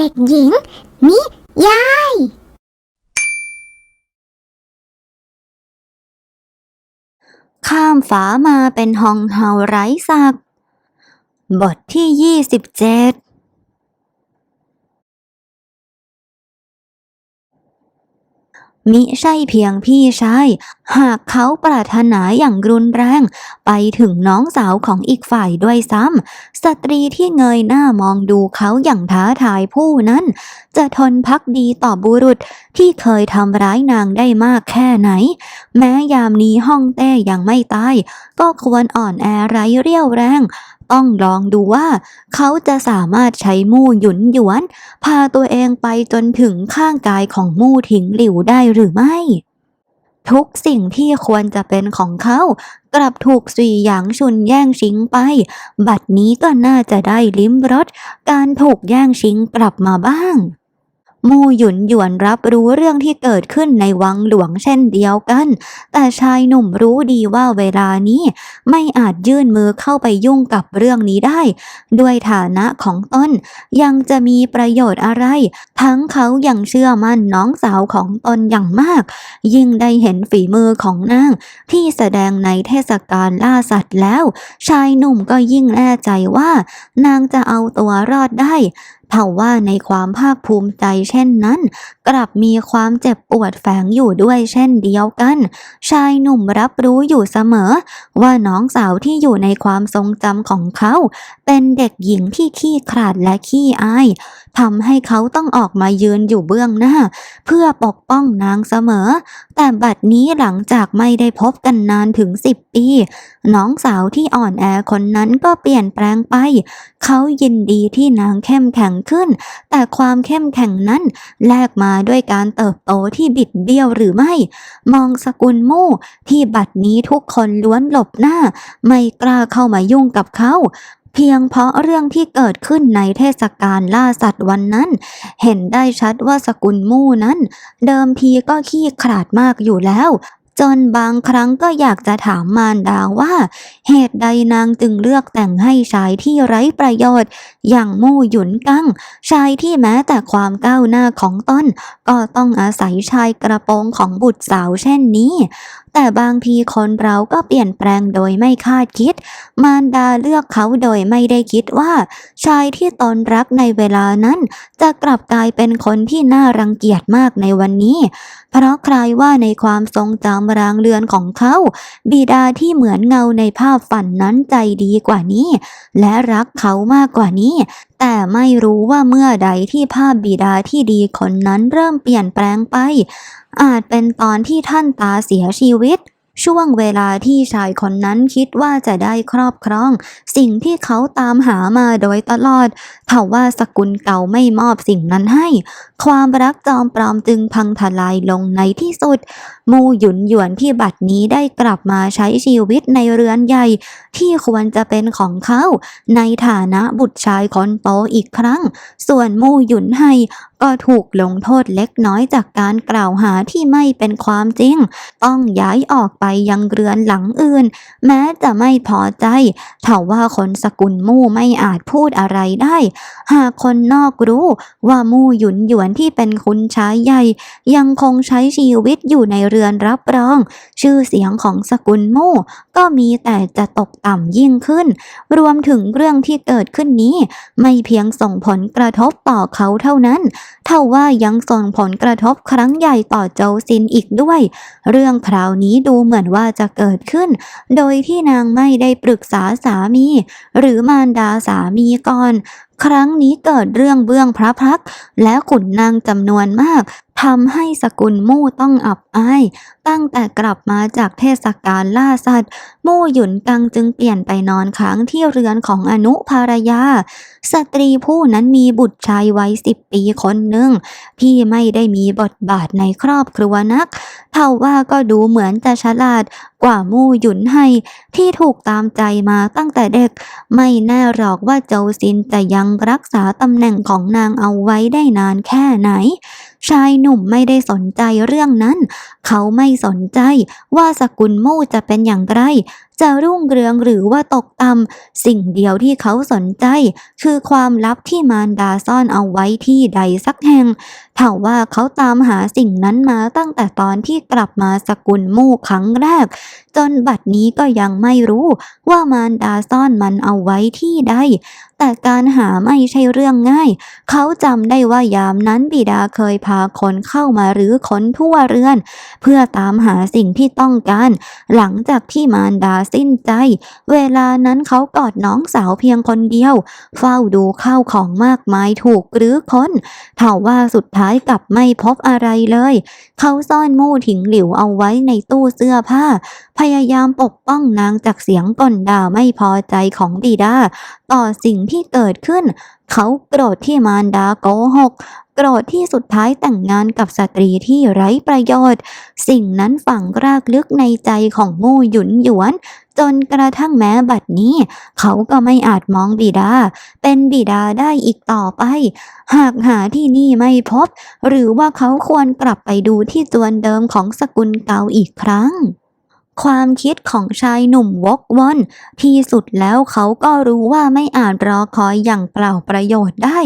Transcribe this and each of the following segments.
เด็กหญิง นิยาย ข้ามฝามาเป็นห้องเฮาไร้สัก บทที่ยี่สิบเจ็ด มิใช่เพียงพี่ชาย หากเขาปรารถนาอย่างรุนแรง ไปถึงน้องสาวของอีกฝ่ายด้วยซ้ำสตรีที่เงยหน้ามองดูเขาอย่างท้าทายผู้นั้น จะทนพักดีต่อบุรุษที่เคยทำร้ายนางได้มากแค่ไหน แม้ยามนี้ห้องเต้ยังไม่ตาย ก็ควรอ่อนแอไร้เรี่ยวแรง ต้องลองดูว่า เขาจะสามารถใช้มู่หยุนหยวน พาตัวเองไปจนถึงข้างกายของมู่ถิงหลิวได้หรือไม่ ทุกสิ่งที่ควรจะเป็นของเขา กลับถูกสุยหยางชุนแย่งชิงไป บัดนี้ก็น่าจะได้ลิ้มรสการถูกแย่งชิงกลับมาบ้าง มู่หยุนหยวนรับรู้เรื่องที่เกิดขึ้นในวังหลวงเช่นเดียวกัน แต่ชายหนุ่มรู้ดีว่าเวลานี้ไม่อาจยื่นมือเข้าไปยุ่งกับเรื่องนี้ได้ ด้วยฐานะของตนยังจะมีประโยชน์อะไร ทั้งเขายังเชื่อมั่นน้องสาวของตนอย่างมาก ยิ่งได้เห็นฝีมือของนาง ที่แสดงในเทศกาลล่าสัตว์แล้ว ชายหนุ่มก็ยิ่งแน่ใจว่า นางจะเอาตัวรอดได้ เท่าว่าในความภาคภูมิใจเช่นนั้น กลับมีความเจ็บปวดแฝงอยู่ด้วยเช่นเดียวกัน ชายหนุ่มรับรู้อยู่เสมอ ว่าน้องสาวที่อยู่ในความทรงจำของเขา เป็นเด็กหญิงที่ขี้ขลาดและขี้อายทำให้เขาต้องออกมายืนอยู่เบื้องหน้า เพื่อปกป้องนางเสมอ แต่บัดนี้หลังจากไม่ได้พบกันนานถึงสิบปี น้องสาวที่อ่อนแอคนนั้นก็เปลี่ยนแปลงไป เขายินดีที่นางเข้มแข็งขึ้น แต่ความเข้มแข็งนั้นแลกมาด้วยการเติบโตที่บิดเบี้ยวหรือไม่ มองสกุลมู่ที่บัดนี้ทุกคนล้วนหลบหน้า ไม่กล้าเข้ามายุ่งกับเขา เพียงเพราะเรื่องที่เกิดขึ้นในเทศกาลล่าสัตว์วันนั้น เห็นได้ชัดว่าสกุลมู่นั้น เดิมทีก็ขี้ขลาดมากอยู่แล้ว จนบางครั้งก็อยากจะถามมารดาว่า เหตุใดนางจึงเลือกแต่งให้ชายที่ไร้ประโยชน์ อย่างมู่หยุนกังชายที่แม้แต่ความก้าวหน้าของต้น ก็ต้องอาศัยชายกระโปรงของบุตรสาวเช่นนี้ แต่บางทีคนเราก็เปลี่ยนแปลงโดยไม่คาดคิด มารดาเลือกเขาโดยไม่ได้คิดว่า ชายที่ตนรักในเวลานั้น จะกลับกลายเป็นคนที่น่ารังเกียจมากในวันนี้ เพราะใครว่าในความทรงจำรางเรือนของเขา บิดาที่เหมือนเงาในภาพฝันนั้นใจดีกว่านี้ และรักเขามากกว่านี้แต่ไม่รู้ว่าเมื่อใดที่ภาพบิดาที่ดีคนนั้นเริ่มเปลี่ยนแปลงไป อาจเป็นตอนที่ท่านตาเสียชีวิต ช่วงเวลาที่ชายคนนั้นคิดว่าจะได้ครอบครอง สิ่งที่เขาตามหามาโดยตลอดเท่าว่าสกุลเก่าไม่มอบสิ่งนั้นให้ ความรักจอมปลอมจึงพังทลายลงในที่สุด มูหยุนหยวนที่บัดนี้ได้กลับมาใช้ชีวิตในเรือนใหญ่ ที่ควรจะเป็นของเขา ในฐานะบุตรชายคนโตอีกครั้ง ส่วนมู่หยุนไฮก็ถูกลงโทษเล็กน้อยจากการกล่าวหาที่ไม่เป็นความจริง ต้องย้ายออกไปยังเรือนหลังอื่น แม้จะไม่พอใจเท่าว่าคนสกุลมู่ไม่อาจพูดอะไรได้ หากคนนอกรู้ว่ามู่หยุนหยวนที่เป็นคุณชายใหญ่ ยังคงใช้ชีวิตอยู่ในเรืือนรับรอง ชื่อเสียงของสกุลมู่ก็มีแต่จะตกต่ำยิ่งขึ้น รวมถึงเรื่องที่เกิดขึ้นนี้ ไม่เพียงส่งผลกระทบต่อเขาเท่านั้นเท่าว่ายังส่งผลกระทบครั้งใหญ่ต่อโจซินอีกด้วย เรื่องคราวนี้ดูเหมือนว่าจะเกิดขึ้น โดยที่นางไม่ได้ปรึกษาสามี หรือมารดาสามีก่อน ครั้งนี้เกิดเรื่องเบื้องพระพัก และขุนนางจำนวนมาก ทำให้สกุลมู่ต้องอับอาย ตั้งแต่กลับมาจากเทศกาลล่าสัตว์ มู่หยุนกังจึงเปลี่ยนไปนอนค้างที่เรือนของอนุภารยา สตรีผู้นั้นมีบุตรชายวัยสิบปีคนหนึ่ง ที่ไม่ได้มีบทบาทในครอบครัวนักเท่าว่าก็ดูเหมือนจะฉลาด กว่ามู่หยุนไฮที่ถูกตามใจมาตั้งแต่เด็ก ไม่แน่หรอกว่าโจวซินจะยังรักษาตำแหน่งของนางเอาไว้ได้นานแค่ไหน ชายหนุ่มไม่ได้สนใจเรื่องนั้น เขาไม่สนใจว่าสกุลมู่จะเป็นอย่างไร จะรุ่งเรืองหรือว่าตกต่ำสิ่งเดียวที่เขาสนใจ คือความลับที่มารดาซ่อนเอาไว้ที่ใดสักแห่ง เท่าว่าเขาตามหาสิ่งนั้นมาตั้งแต่ตอนที่กลับมาสกุลมู่ครั้งแรก จนบัดนี้ก็ยังไม่รู้ว่ามารดาซ่อนมันเอาไว้ที่ใด แต่การหาไม่ใช่เรื่องง่าย เขาจำได้ว่ายามนั้นบิดาเคยพาคนเข้ามาหรือค้นทั่วเรือน เพื่อตามหาสิ่งที่ต้องการ หลังจากที่มารดาสิ้นใจ เวลานั้นเขากอดน้องสาวเพียงคนเดียว เฝ้าดูข้าวของมากมายถูกหรือค้นเท่าว่าสุดท้ายกลับไม่พบอะไรเลย เขาซ่อนมู่ถิงหลิวเอาไว้ในตู้เสื้อผ้า พยายามปกป้องนางจากเสียงก่นด่าไม่พอใจของบิดา ต่อสิ่งที่เกิดขึ้น เขาโกรธที่มารดาโกหก โกรธที่สุดท้ายแต่งงานกับสตรีที่ไร้ประโยชน์ สิ่งนั้นฝังรากลึกในใจของมู่หยุนหยวน จนกระทั่งแม้บัดนี้ เขาก็ไม่อาจมองบิดา เป็นบิดาได้อีกต่อไป หากหาที่นี่ไม่พบ หรือว่าเขาควรกลับไปดูที่จวนเดิมของสกุลเกาอีกครั้ง ความคิดของชายหนุ่มวกวน ที่สุดแล้วเขาก็รู้ว่าไม่อาจรอคอยอย่างเปล่าประโยชน์ได้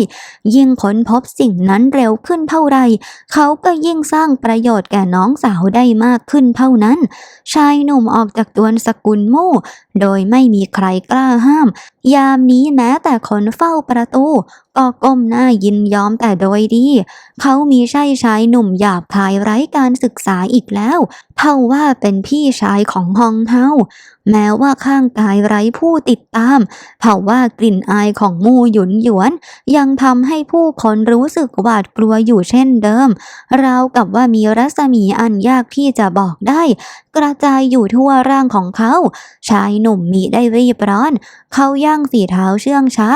ยิ่งค้นพบสิ่งนั้นเร็วขึ้นเท่าไร เขาก็ยิ่งสร้างประโยชน์แก่น้องสาวได้มากขึ้นเท่านั้น ชายหนุ่มออกจากดวนสกุลมู่ โดยไม่มีใครกล้าห้าม ยามนี้แม้แต่คนเฝ้าประตูก็ก้มหน้ายินยอมแต่โดยดี เขามีใช่ชายหนุ่มหยาบคายไร้การศึกษาอีกแล้ว เท่าว่าเป็นพี่ชายของฮองเฮาแม้ว่าข้างกายไร้ผู้ติดตามเท่าว่ากลิ่นอายของมูหยุนหยวน ยังทำให้ผู้คนรู้สึกหวาดกลัวอยู่เช่นเดิม ราวกับว่ามีรัศมีอันยากที่จะบอกได้ กระจายอยู่ทั่วร่างของเขา ชายหนุ่มมีได้รีบร้อน เขาย่างฝีเท้าเชื่องช้า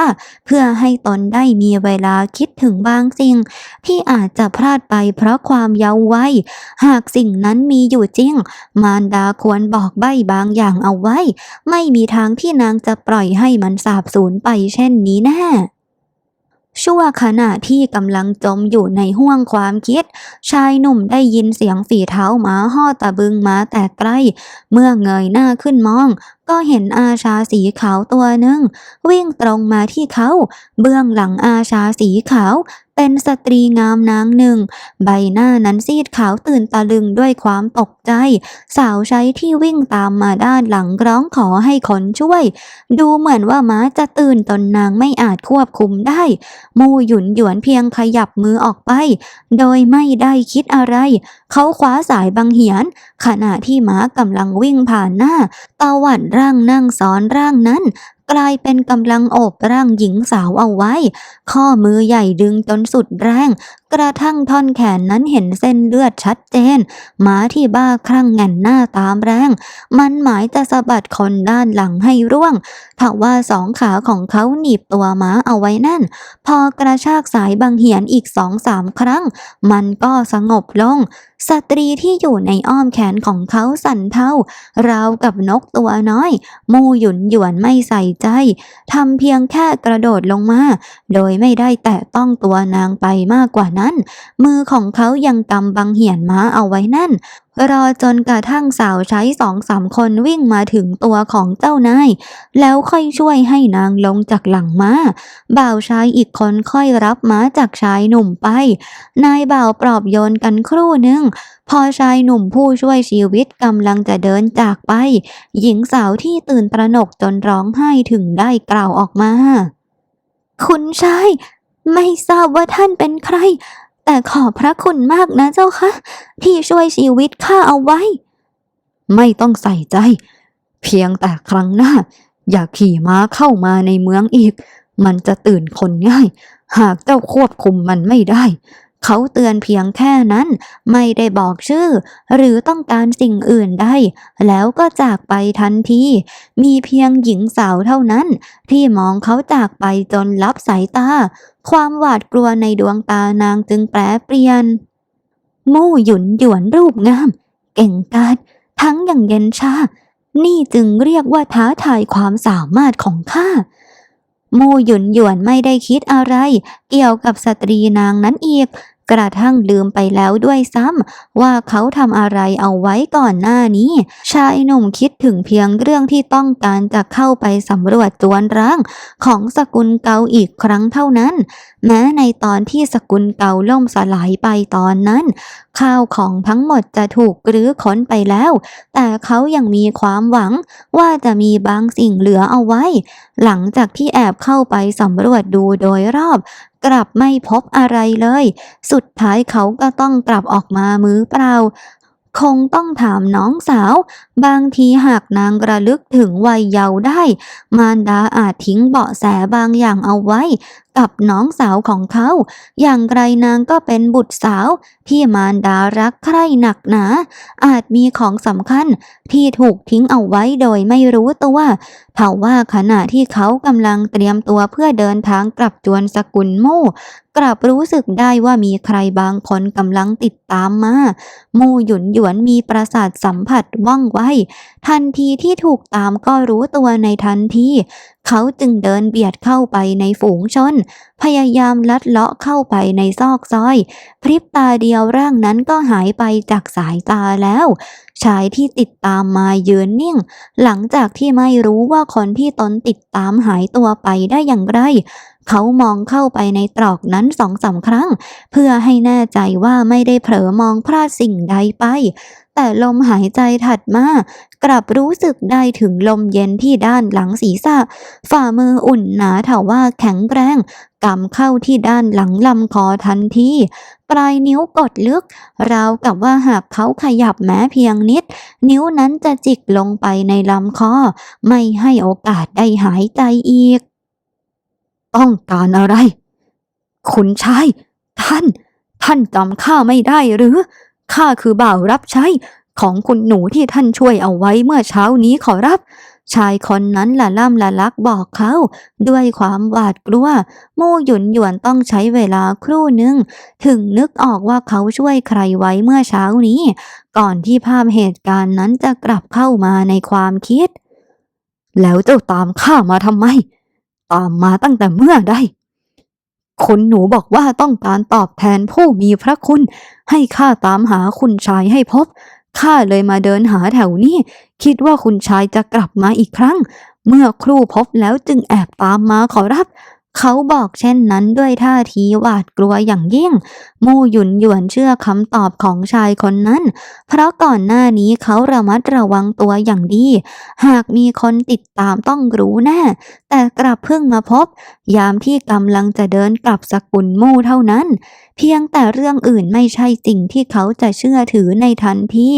เพื่อให้ตนได้มีเวลาคิดถึงบางสิ่ง ที่อาจจะพลาดไปเพราะความเยาว์วัยหากสิ่งนั้นมีอยู่จริง มารดาควรบอกใบ้บางอย่างเอาไว้ ไม่มีทางที่นางจะปล่อยให้มันสาบสูญไปเช่นนี้แน่ชั่วขณะที่กำลังจมอยู่ในห้วงความคิด ชายหนุ่มได้ยินเสียงฝีเท้าหมาห่อตะบึงมาแต่ใกล้เมื่อเงยหน้าขึ้นมอง ก็เห็นอาชาสีขาวตัวหนึ่ง วิ่งตรงมาที่เขา เบื้องหลังอาชาสีขาว เป็นสตรีงามนางหนึ่ง ใบหน้านั้นซีดขาวตื่นตะลึงด้วยความตกใจ สาวใช้ที่วิ่งตามมาด้านหลังร้องขอให้คนช่วย ดูเหมือนว่าม้าจะตื่นตนนางไม่อาจควบคุมได้ มูหยุนหยวนเพียงขยับมือออกไป โดยไม่ได้คิดอะไร เขาคว้าสายบังเหียน ขณะที่ม้ากำลังวิ่งผ่านหน้าตาวัดร่างนั่งซ้อนร่างนั้น กลายเป็นกำลังโอบร่างหญิงสาวเอาไว้ ข้อมือใหญ่ดึงจนสุดแรง กระทั่งท่อนแขนนั้นเห็นเส้นเลือดชัดเจนหมาที่บ้าคลั่งแง่นหน้าตามแรง มันหมายจะสะบัดคนด้านหลังให้ร่วงถ้าว่าสองขาของเขาหนีบตัวหมาเอาไว้แน่น พอกระชากสายบังเหียนอีกสองสามครั้ง มันก็สงบลง สตรีที่อยู่ในอ้อมแขนของเขาสั่นเทาราวกับนกตัวน้อย มูหยุนหยวนไม่ใส่ใจทำเพียงแค่กระโดดลงมา โดยไม่ได้แตะต้องตัวนางไปมากกว่านั้นมือของเขายังกำบังเหียนม้าเอาไว้แน่น รอจนกระทั่งสาวใช้สองสามคนวิ่งมาถึงตัวของเจ้านาย แล้วค่อยช่วยให้นางลงจากหลังม้า บ่าวชายอีกคนค่อยรับม้าจากชายหนุ่มไป นายบ่าวปลอบโยนกันครู่หนึ่งพอชายหนุ่มผู้ช่วยชีวิตกำลังจะเดินจากไป หญิงสาวที่ตื่นตระหนกจนร้องไห้ถึงได้กล่าวออกมา คุณชาย ไม่ทราบว่าท่านเป็นใคร แต่ขอบพระคุณมากนะเจ้าคะที่ช่วยชีวิตข้าเอาไว้ ไม่ต้องใส่ใจ เพียงแต่ครั้งหน้า อย่าขี่ม้าเข้ามาในเมืองอีก มันจะตื่นคนง่าย หากเจ้าควบคุมมันไม่ได้ เขาเตือนเพียงแค่นั้น ไม่ได้บอกชื่อ หรือต้องการสิ่งอื่นใดแล้วก็จากไปทันที มีเพียงหญิงสาวเท่านั้น ที่มองเขาจากไปจนลับสายตา ความหวาดกลัวในดวงตานางจึงแปรเปลี่ยน มู่หยุนหยวนรูปงาม เก่งกาจทั้งอย่างเย็นชา นี่จึงเรียกว่าท้าทายความสามารถของข้ามูหยุนหยวนไม่ได้คิดอะไร เกี่ยวกับสตรีนางนั้นอีก กระทั่งลืมไปแล้วด้วยซ้ำว่าเขาทำอะไรเอาไว้ก่อนหน้านี้ ชายหนุ่มคิดถึงเพียงเรื่องที่ต้องการจะเข้าไปสำรวจจวนร่างของสกุลเกาอีกครั้งเท่านั้น แม้ในตอนที่สกุลเกาล่มสลายไปตอนนั้น ข้าวของทั้งหมดจะถูกรื้อค้นไปแล้ว แต่เขายังมีความหวังว่าจะมีบางสิ่งเหลือเอาไว้ หลังจากที่แอบเข้าไปสำรวจดูโดยรอบกลับไม่พบอะไรเลย สุดท้ายเขาก็ต้องกลับออกมามือเปล่า คงต้องถามน้องสาว บางทีหากนางระลึกถึงวัยเยาว์ได้ มารดาอาจทิ้งเบาะแสบางอย่างเอาไว้ กับน้องสาวของเขา อย่างไรนางก็เป็นบุตรสาว ที่มารดารักใคร่หนักหนา อาจมีของสำคัญที่ถูกทิ้งเอาไว้โดยไม่รู้ตัวเท่าว่าขณะที่เขากำลังเตรียมตัวเพื่อเดินทางกลับจวนสกุลมู่กลับรู้สึกได้ว่ามีใครบางคนกำลังติดตามมามู่หยุนหยวนมีประสาทสัมผัสว่องไว ทันทีที่ถูกตามก็รู้ตัวในทันที เขาจึงเดินเบียดเข้าไปในฝูงชนพยายามลัดเลาะเข้าไปในซอกซอย พริบตาเดียวร่างนั้นก็หายไปจากสายตาแล้ว ชายที่ติดตามมายืนนิ่ง หลังจากที่ไม่รู้ว่าคนที่ตนติดตามหายตัวไปได้อย่างไร เขามองเข้าไปในตรอกนั้นสองสามครั้ง เพื่อให้แน่ใจว่าไม่ได้เผลอมองพลาดสิ่งใดไป แต่ลมหายใจถัดมากลับรู้สึกได้ถึงลมเย็นที่ด้านหลังศีรษะ ฝ่ามืออุ่นหนาเถาว่าแข็งแรง กำเข้าที่ด้านหลังลำคอทันที ปลายนิ้วกดลึก ราวกับว่าหากเขาขยับแม้เพียงนิด นิ้วนั้นจะจิกลงไปในลำคอ ไม่ให้โอกาสได้หายใจอีก ต้องการอะไร คุณชาย ท่าน ท่านจำข้าไม่ได้หรือ ข้าคือบ่าวรับใช้ของคุณหนูที่ท่านช่วยเอาไว้เมื่อเช้านี้ขอรับ ชายคนนั้นละล่ำละลักบอกเขา ด้วยความหวาดกลัว มู่หยุนหยวนต้องใช้เวลาครู่หนึ่ง ถึงนึกออกว่าเขาช่วยใครไว้เมื่อเช้านี้ ก่อนที่ภาพเหตุการณ์นั้นจะกลับเข้ามาในความคิด แล้วเจ้าตามข้ามาทำไม ตามมาตั้งแต่เมื่อใดคุณหนูบอกว่าต้องการตอบแทนผู้มีพระคุณ ให้ข้าตามหาคุณชายให้พบ ข้าเลยมาเดินหาแถวนี้ คิดว่าคุณชายจะกลับมาอีกครั้ง เมื่อครู่พบแล้วจึงแอบตามมาขอรับ เขาบอกเช่นนั้นด้วยท่าทีหวาดกลัวอย่างยิ่ง มู่หยุนหยวนเชื่อคำตอบของชายคนนั้น เพราะก่อนหน้านี้เขาระมัดระวังตัวอย่างดี หากมีคนติดตามต้องรู้แน่ แต่กลับเพิ่งมาพบ ยามที่กำลังจะเดินกลับสกุลมู่เท่านั้น เพียงแต่เรื่องอื่นไม่ใช่สิ่งที่เขาจะเชื่อถือในทันที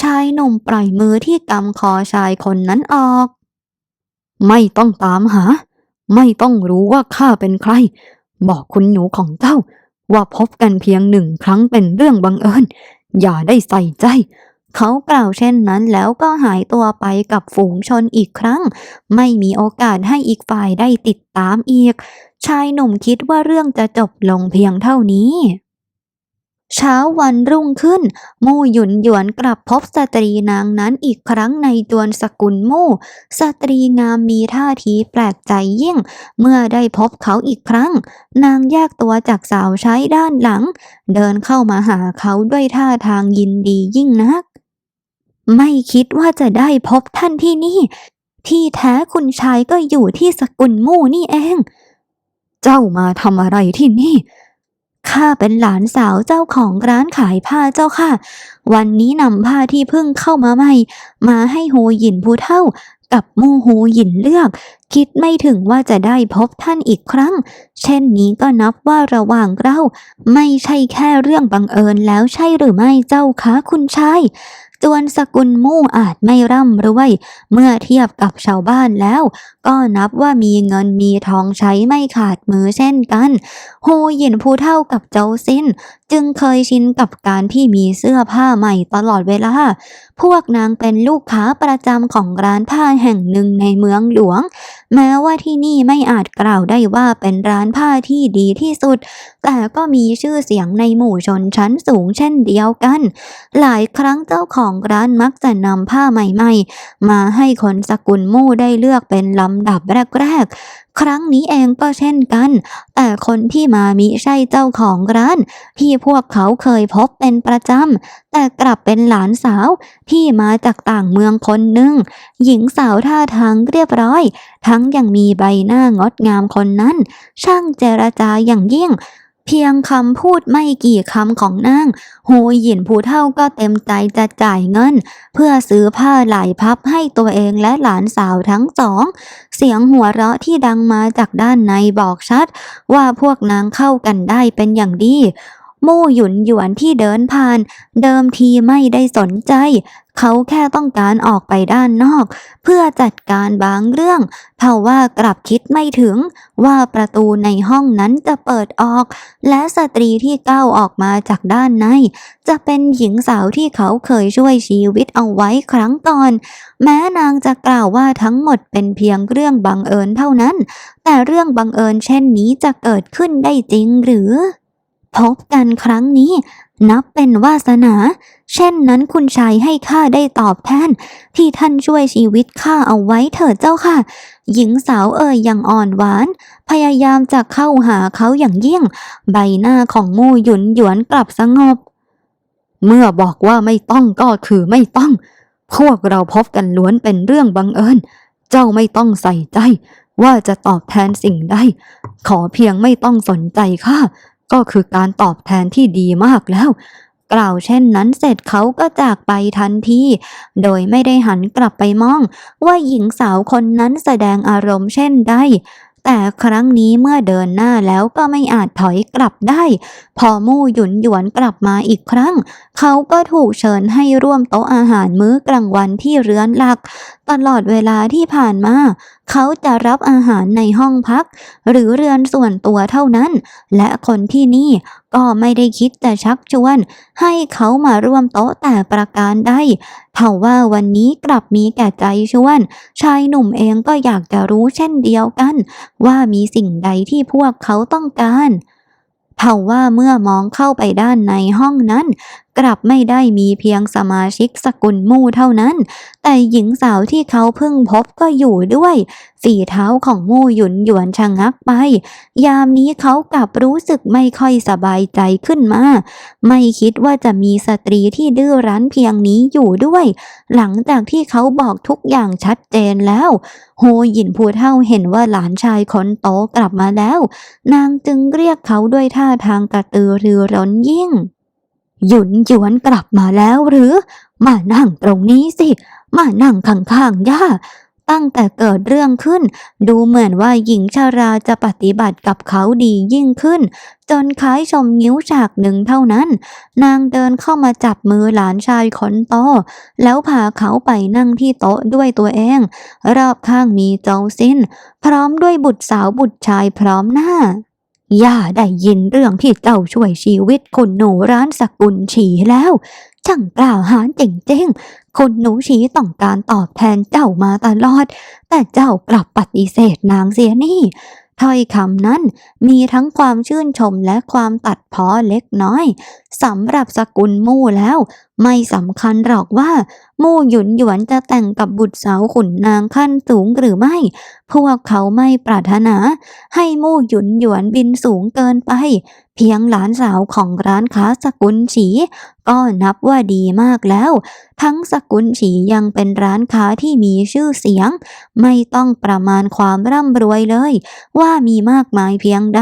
ชายหนุ่มปล่อยมือที่กำคอชายคนนั้นออก ไม่ต้องตามหา ไม่ต้องรู้ว่าข้าเป็นใคร บอกคุณหนูของเจ้า ว่าพบกันเพียงหนึ่งครั้งเป็นเรื่องบังเอิญ อย่าได้ใส่ใจ เขากล่าวเช่นนั้นแล้วก็หายตัวไปกับฝูงชนอีกครั้ง ไม่มีโอกาสให้อีกฝ่ายได้ติดตามอีก ชายหนุ่มคิดว่าเรื่องจะจบลงเพียงเท่านี้ เช้าวันรุ่งขึ้น มู่หยุนหยวนกลับพบสตรีนางนั้นอีกครั้งในจวนสกุลมู่ สตรีงามมีท่าทีแปลกใจยิ่ง เมื่อได้พบเขาอีกครั้ง นางแยกตัวจากสาวใช้ด้านหลัง เดินเข้ามาหาเขาด้วยท่าทางยินดียิ่งนัก ไม่คิดว่าจะได้พบท่านที่นี่ ที่แท้คุณชายก็อยู่ที่สกุลมู่นี่เอง เจ้ามาทำอะไรที่นี่ ข้าเป็นหลานสาวเจ้าของร้านขายผ้าเจ้าค่ะ วันนี้นำผ้าที่เพิ่งเข้ามาใหม่ มาให้โฮหยินผู้เท่า กับมู่หูหยินเลือก คิดไม่ถึงว่าจะได้พบท่านอีกครั้ง เช่นนี้ก็นับว่าระหว่างเรา ไม่ใช่แค่เรื่องบังเอิญแล้วใช่หรือไม่เจ้าคะคุณชาย จวนสกุลมู่อาจไม่ร่ำรวย เมื่อเทียบกับชาวบ้านแล้ว ก็นับว่ามีเงินมีทองใช้ไม่ขาดมือเช่นกัน โฮหยินผู้เท่ากับเจ้าซิน จึงเคยชินกับการที่มีเสื้อผ้าใหม่ตลอดเวลา พวกนางเป็นลูกค้าประจำของร้านผ้าแห่งหนึ่งในเมืองหลวง แม้ว่าที่นี่ไม่อาจกล่าวได้ว่าเป็นร้านผ้าที่ดีที่สุด แต่ก็มีชื่อเสียงในหมู่ชนชั้นสูงเช่นเดียวกัน หลายครั้งเจ้าของร้านมักจะนำผ้าใหม่ๆ มาให้คนสกุลมู่ได้เลือกเป็นลำดับแรกๆ ครั้งนี้เองก็เช่นกัน แต่คนที่มามิใช่เจ้าของร้าน ที่พวกเขาเคยพบเป็นประจำ แต่กลับเป็นหลานสาวที่มาจากต่างเมืองคนหนึ่ง หญิงสาวท่าทางเรียบร้อย ทั้งยังมีใบหน้างดงามคนนั้น ช่างเจรจาอย่างยิ่ง เพียงคำพูดไม่กี่คำของนางโฮหยินผู้เท่าก็เต็มใจจะจ่ายเงิน เพื่อซื้อผ้าหลายพับให้ตัวเองและหลานสาวทั้งสอง เสียงหัวเราะที่ดังมาจากด้านในบอกชัด ว่าพวกนางเข้ากันได้เป็นอย่างดีมู่หยุนหยวนที่เดินผ่าน เดิมทีไม่ได้สนใจ เขาแค่ต้องการออกไปด้านนอก เพื่อจัดการบางเรื่องเท่าว่ากลับคิดไม่ถึงว่าประตูในห้องนั้นจะเปิดออก และสตรีที่ก้าวออกมาจากด้านใน จะเป็นหญิงสาวที่เขาเคยช่วยชีวิตเอาไว้ครั้งก่อน แม้นางจะกล่าวว่าทั้งหมดเป็นเพียงเรื่องบังเอิญเท่านั้น แต่เรื่องบังเอิญเช่นนี้จะเกิดขึ้นได้จริงหรือพบกันครั้งนี้ นับเป็นวาสนา เช่นนั้นคุณชายให้ข้าได้ตอบแทน ที่ท่านช่วยชีวิตข้าเอาไว้เถิดเจ้าค่ะ หญิงสาวเอ่ยอย่างอ่อนหวาน พยายามจะเข้าหาเขาอย่างยิ่ง ใบหน้าของมู่หยุนหยวนกลับสงบ เมื่อบอกว่าไม่ต้องก็คือไม่ต้อง พวกเราพบกันล้วนเป็นเรื่องบังเอิญ เจ้าไม่ต้องใส่ใจ ว่าจะตอบแทนสิ่งใดขอเพียงไม่ต้องสนใจข้า ก็คือการตอบแทนที่ดีมากแล้ว กล่าวเช่นนั้นเสร็จเขาก็จากไปทันทีโดยไม่ได้หันกลับไปมอง ว่าหญิงสาวคนนั้นแสดงอารมณ์เช่นใด แต่ครั้งนี้เมื่อเดินหน้าแล้วก็ไม่อาจถอยกลับได้ พอมู่หยุนหยวนกลับมาอีกครั้ง เขาก็ถูกเชิญให้ร่วมโต๊ะอาหารมื้อกลางวันที่เรือนหลัก ตลอดเวลาที่ผ่านมา เขาจะรับอาหารในห้องพัก หรือเรือนส่วนตัวเท่านั้น และคนที่นี่ ก็ไม่ได้คิดจะชักชวน ให้เขามาร่วมโต๊ะแต่ประการใดเท่าว่าวันนี้กลับมีแก่ใจชวน ชายหนุ่มเองก็อยากจะรู้เช่นเดียวกัน ว่ามีสิ่งใดที่พวกเขาต้องการเท่าว่าเมื่อมองเข้าไปด้านในห้องนั้น กลับไม่ได้มีเพียงสมาชิกสกุลมู่เท่านั้น แต่หญิงสาวที่เขาเพิ่งพบก็อยู่ด้วย ฝีเท้าของมู่หยุนหยวนชะงักไป ยามนี้เขากลับรู้สึกไม่ค่อยสบายใจขึ้นมา ไม่คิดว่าจะมีสตรีที่ดื้อรั้นเพียงนี้อยู่ด้วย หลังจากที่เขาบอกทุกอย่างชัดเจนแล้วโฮหยินผู้เท่าเห็นว่าหลานชายคนโตกลับมาแล้ว นางจึงเรียกเขาด้วยท่าทางกระตือรือร้นยิ่ง หยุนหยวนกลับมาแล้วหรือ มานั่งตรงนี้สิ มานั่งข้างๆย่าตั้งแต่เกิดเรื่องขึ้น ดูเหมือนว่าหญิงชาราจะปฏิบัติกับเขาดียิ่งขึ้น จนคล้ายชมนิ้วฉากหนึ่งเท่านั้น นางเดินเข้ามาจับมือหลานชายคนโตแล้วพาเขาไปนั่งที่โต๊ะด้วยตัวเอง รอบข้างมีเจ้าซินพร้อมด้วยบุตรสาวบุตรชายพร้อมหน้า ย่าได้ยินเรื่องที่เจ้าช่วยชีวิตคุณหนูร้านสกุลฉีแล้ว ช่างกล้าวหาญจริงๆคุณหนูฉีต้องการตอบแทนเจ้ามาตลอด แต่เจ้ากลับปฏิเสธนางเสียนี่ถ้อยคำนั้นมีทั้งความชื่นชมและความตัดพ้อเล็กน้อยสำหรับสกุลมู่แล้วไม่สำคัญหรอกว่า มู่หยุนหยวนจะแต่งกับบุตรสาวขุนนางขั้นสูงหรือไม่ พวกเขาไม่ปรารถนา ให้มู่หยุนหยวนบินสูงเกินไป เพียงหลานสาวของร้านค้าสกุลฉี ก็นับว่าดีมากแล้ว ทั้งสกุลฉียังเป็นร้านค้าที่มีชื่อเสียง ไม่ต้องประมาณความร่ำรวยเลย ว่ามีมากมายเพียงใด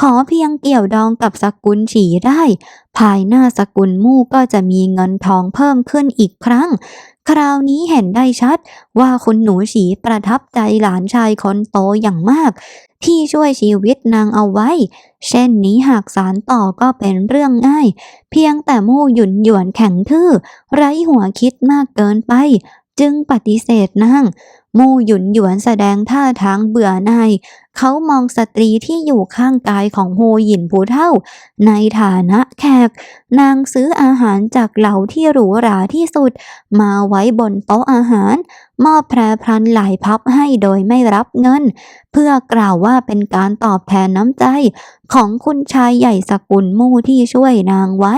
ขอเพียงเกี่ยวดองกับสกุลฉีได้ภายหน้าสกุลมู่ก็จะมีเงินทองเพิ่มขึ้นอีกครั้ง คราวนี้เห็นได้ชัดว่าคุณหนูฉีประทับใจหลานชายคนโตอย่างมาก ที่ช่วยชีวิตนางเอาไว้ เช่นนี้หากสารต่อก็เป็นเรื่องง่าย เพียงแต่มู่หยุนหยวนแข็งทื่อ ไร้หัวคิดมากเกินไป จึงปฏิเสธนางมู่หยุนหยวนแสดงท่าทางเบื่อหน่ายเขามองสตรีที่อยู่ข้างกายของโฮหยินผู้เท่า ในฐานะแขก นางซื้ออาหารจากเหล่าที่หรูหราที่สุด มาไว้บนโต๊ะอาหาร มอบแพรพรันหลายพับให้โดยไม่รับเงิน เพื่อกล่าวว่าเป็นการตอบแทนน้ำใจ ของคุณชายใหญ่สกุลมู่ที่ช่วยนางไว้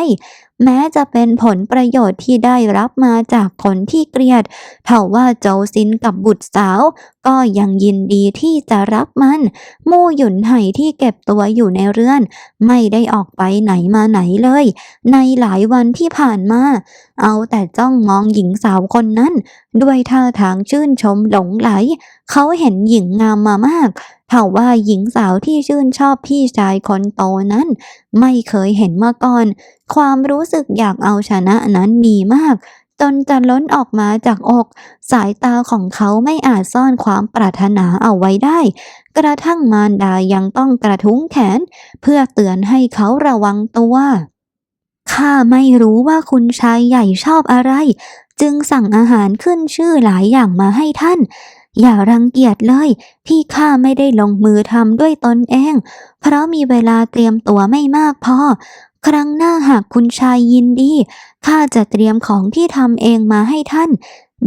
แม้จะเป็นผลประโยชน์ที่ได้รับมาจากคนที่เกลียดเท่าว่าโจวซินกับบุตรสาว ก็ยังยินดีที่จะรับมัน มู่หยุนไห่ที่เก็บตัวอยู่ในเรือน ไม่ได้ออกไปไหนมาไหนเลย ในหลายวันที่ผ่านมา เอาแต่จ้องมองหญิงสาวคนนั้น ด้วยท่าทางชื่นชมหลงไหล เขาเห็นหญิงงามมามากเท่าว่าหญิงสาวที่ชื่นชอบพี่ชายคนโตนั้น ไม่เคยเห็นมาก่อน ความรู้สึกอยากเอาชนะนั้นมีมาก จนจะล้นออกมาจากอก สายตาของเขาไม่อาจซ่อนความปรารถนาเอาไว้ได้ กระทั่งมารดายังต้องกระทุ้งแขน เพื่อเตือนให้เขาระวังตัวข้าไม่รู้ว่าคุณชายใหญ่ชอบอะไร จึงสั่งอาหารขึ้นชื่อหลายอย่างมาให้ท่าน อย่ารังเกียจเลยที่ข้าไม่ได้ลงมือทำด้วยตนเอง เพราะมีเวลาเตรียมตัวไม่มากพอ ครั้งหน้าหากคุณชายยินดี ข้าจะเตรียมของที่ทำเองมาให้ท่าน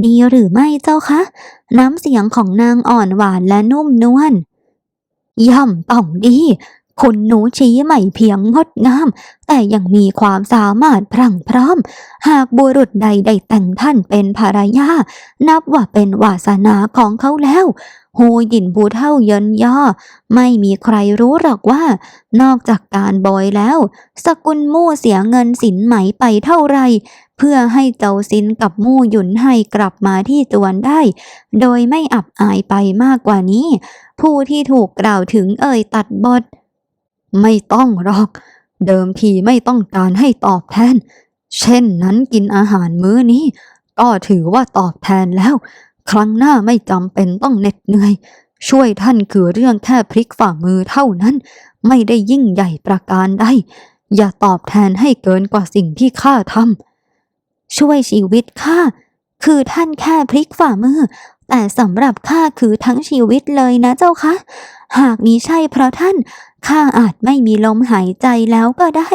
ดีหรือไม่เจ้าคะ น้ำเสียงของนางอ่อนหวานและนุ่มนวลย่อมต้องดี คุณหนูชี้ไม่เพียงงดงาม แต่ยังมีความสามารถพรั่งพร้อม หากบุรุษใดได้แต่งท่านเป็นภรรยา นับว่าเป็นวาสนาของเขาแล้วโฮหยินบูเท่าเยินย่อ ไม่มีใครรู้หรอกว่า นอกจากการบอยแล้ว สกุลมู่เสียเงินสินไหมไปเท่าไหรเพื่อให้เจ้าซินกับมู่หยุนให้กลับมาที่จวนได้ โดยไม่อับอายไปมากกว่านี้ ผู้ที่ถูกกล่าวถึงเอ่ยตัดบท ไม่ต้องหรอก เดิมทีไม่ต้องการให้ตอบแทน เช่นนั้นกินอาหารมื้อนี้ ก็ถือว่าตอบแทนแล้ว ครั้งหน้าไม่จำเป็นต้องเหน็ดเหนื่อย ช่วยท่านคือเรื่องแค่พลิกฝ่ามือเท่านั้น ไม่ได้ยิ่งใหญ่ประการใดอย่าตอบแทนให้เกินกว่าสิ่งที่ข้าทำช่วยชีวิตข้าคือท่านแค่พลิกฝ่ามือ แต่สำหรับข้าคือทั้งชีวิตเลยนะเจ้าคะ หากมิใช่เพราะท่าน ข้าอาจไม่มีลมหายใจแล้วก็ได้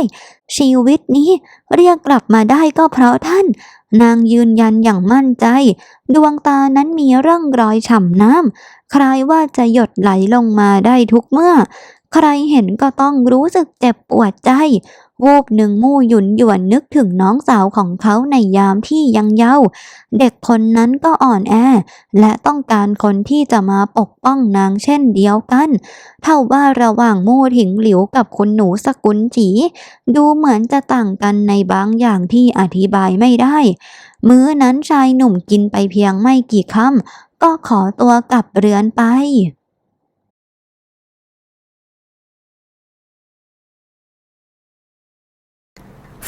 ชีวิตนี้เรียกกลับมาได้ก็เพราะท่าน นางยืนยันอย่างมั่นใจ ดวงตานั้นมีร่องรอยฉ่ำน้ำคล้ายว่าจะหยดไหลลงมาได้ทุกเมื่อ ใครเห็นก็ต้องรู้สึกเจ็บปวดใจ วูบหนึ่งมู่หยุนหยวนนึกถึงน้องสาวของเขาในยามที่ยังเยาว์เด็กคนนั้นก็อ่อนแอ และต้องการคนที่จะมาปกป้องนางเช่นเดียวกัน เท่าว่าระหว่างมู่ถิงหลิวกับคุณหนูสกุลจี ดูเหมือนจะต่างกันในบางอย่างที่อธิบายไม่ได้ มื้อนั้นชายหนุ่มกินไปเพียงไม่กี่คำก็ขอตัวกลับเรือนไป